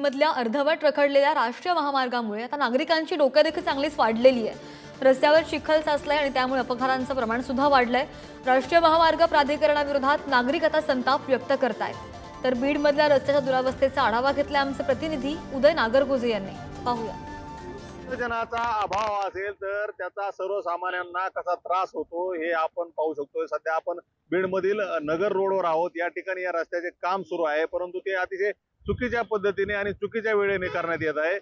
बीडमधल्या अर्धवट रखडलेल्या राष्ट्रीय महामार्गामुळे आता नागरिकांची डोक्यादेखील चांगलीच वाढलेली आहे. रस्त्यावर चिखल साचलाय आणि त्यामुळे अपघातांचं प्रमाण सुद्धा वाढलंय. राष्ट्रीय महामार्ग प्राधिकरणाविरोधात नागरिक आता संताप व्यक्त करतायत. तर बीडमधल्या रस्त्याच्या दुरावस्थेचा आढावा घेतलाय आमचे प्रतिनिधी उदय नागरगोजे यांनी. पाहूया. जनाचा अभाव असेल तर त्याचा सर्वसामान्यांना कसा त्रास होतो हे आपण पाहू शकतो सध्या आपण बीडमधील नगर रोडवर आहोत. या ठिकाणी या रस्त्याचे काम सुरू आहे. परंतु ते अतिशय चुकीच्या पद्धतीने आणि चुकीच्या वेळेने करण्यात येत आहे.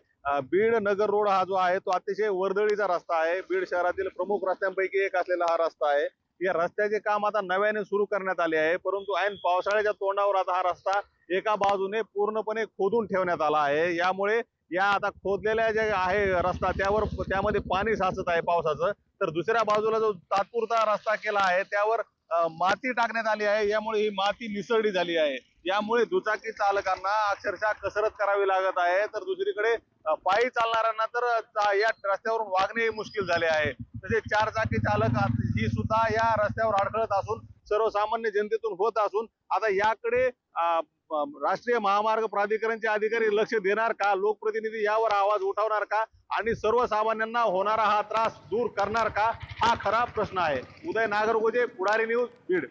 बीड नगर रोड हा जो आहे तो अतिशय वर्दळीचा रस्ता आहे. बीड शहरातील प्रमुख रस्त्यांपैकी एक असलेला हा रस्ता आहे. या रस्त्याचे काम आता नव्याने सुरू करण्यात आले आहे. परंतु ऐन पावसाळ्याच्या तोंडावर आता हा रस्ता एका बाजूने पूर्णपणे खोदून ठेवण्यात आला आहे. यामुळे या आता खोदलेल्या जे आहे रस्ता त्यावर त्यामध्ये पाणी साचत आहे पावसाचं. तर दुसऱ्या बाजूला जो तात्पुरता रस्ता केला आहे त्यावर माती टाकण्यात आली आहे. यामुळे ही माती निसरडी झाली आहे. यामुळे दुचाकी चालकांना अक्षरशः कसरत करावी लागत आहे. तर दुसरीकडे पायी चालणाऱ्यांना तर या रस्त्यावरून वागणे मुश्किल झाले आहे. तसेच चार चाकी चालक ही सुद्धा या रस्त्यावर अडखळत असून सर्वसामान्य जनतेतून होत असून आता याकडे राष्ट्रीय महामार्ग प्राधिकरणचे अधिकारी लक्ष देणार का? लोकप्रतिनिधी यावर आवाज उठवणार का? आणि सर्वसामान्यांना होणारा हा त्रास दूर करणार का? हा खरा प्रश्न आहे. उदय नागरगोजे पुढारी न्यूज बीड.